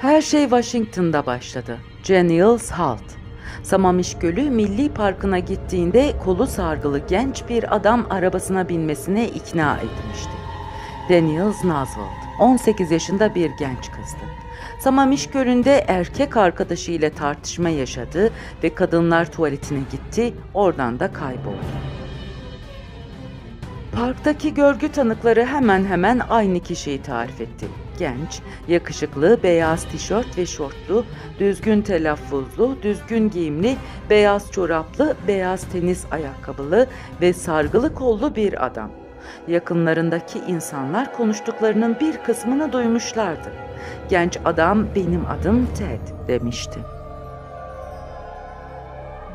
Her şey Washington'da başladı. Daniels Halt. Samamiş Gölü Milli Parkı'na gittiğinde kolu sargılı genç bir adam arabasına binmesine ikna etmişti. Daniels Nazwald, 18 yaşında bir genç kızdı. Samamiş Gölü'nde erkek arkadaşıyla tartışma yaşadı ve kadınlar tuvaletine gitti, oradan da kayboldu. Parktaki görgü tanıkları hemen hemen aynı kişiyi tarif etti. Genç, yakışıklı, beyaz tişört ve şortlu, düzgün telaffuzlu, düzgün giyimli, beyaz çoraplı, beyaz tenis ayakkabılı ve sargılı kollu bir adam. Yakınlarındaki insanlar konuştuklarının bir kısmını duymuşlardı. Genç adam benim adım Ted demişti.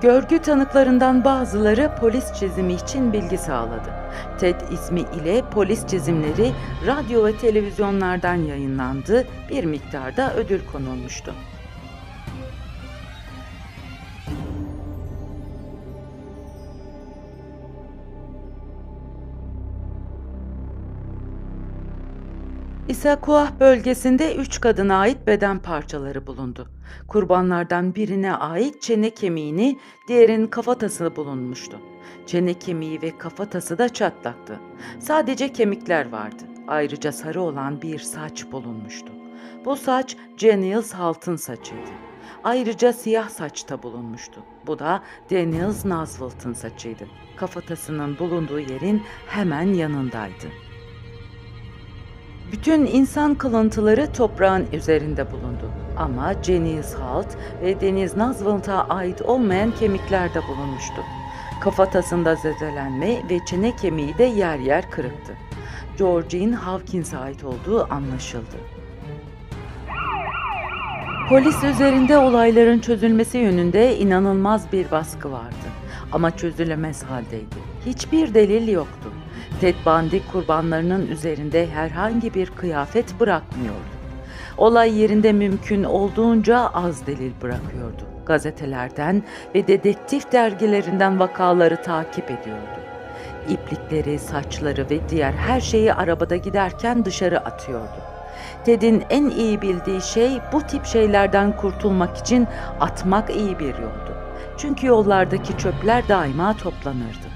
Görgü tanıklarından bazıları polis çizimi için bilgi sağladı. TED ismi ile polis çizimleri radyo ve televizyonlardan yayınlandı, bir miktarda ödül konulmuştu. İsakuah bölgesinde üç kadına ait beden parçaları bulundu. Kurbanlardan birine ait çene kemiğini, diğerinin kafatası bulunmuştu. Çene kemiği ve kafatası da çatlaktı. Sadece kemikler vardı. Ayrıca sarı olan bir saç bulunmuştu. Bu saç Daniels Halt'ın saçıydı. Ayrıca siyah saç da bulunmuştu. Bu da Daniels Nazwald'ın saçıydı. Kafatasının bulunduğu yerin hemen yanındaydı. Bütün insan kalıntıları toprağın üzerinde bulundu. Ama Janice Halt ve Deniz Nazwald'a ait olmayan kemikler de bulunmuştu. Kafatasında zedelenme ve çene kemiği de yer yer kırıktı. Georgine Hawkins'e ait olduğu anlaşıldı. Polis üzerinde olayların çözülmesi yönünde inanılmaz bir baskı vardı. Ama çözülemez haldeydi. Hiçbir delil yoktu. Ted Bundy kurbanlarının üzerinde herhangi bir kıyafet bırakmıyordu. Olay yerinde mümkün olduğunca az delil bırakıyordu. Gazetelerden ve dedektif dergilerinden vakaları takip ediyordu. İplikleri, saçları ve diğer her şeyi arabada giderken dışarı atıyordu. Ted'in en iyi bildiği şey bu tip şeylerden kurtulmak için atmak iyi bir yoldu. Çünkü yollardaki çöpler daima toplanırdı.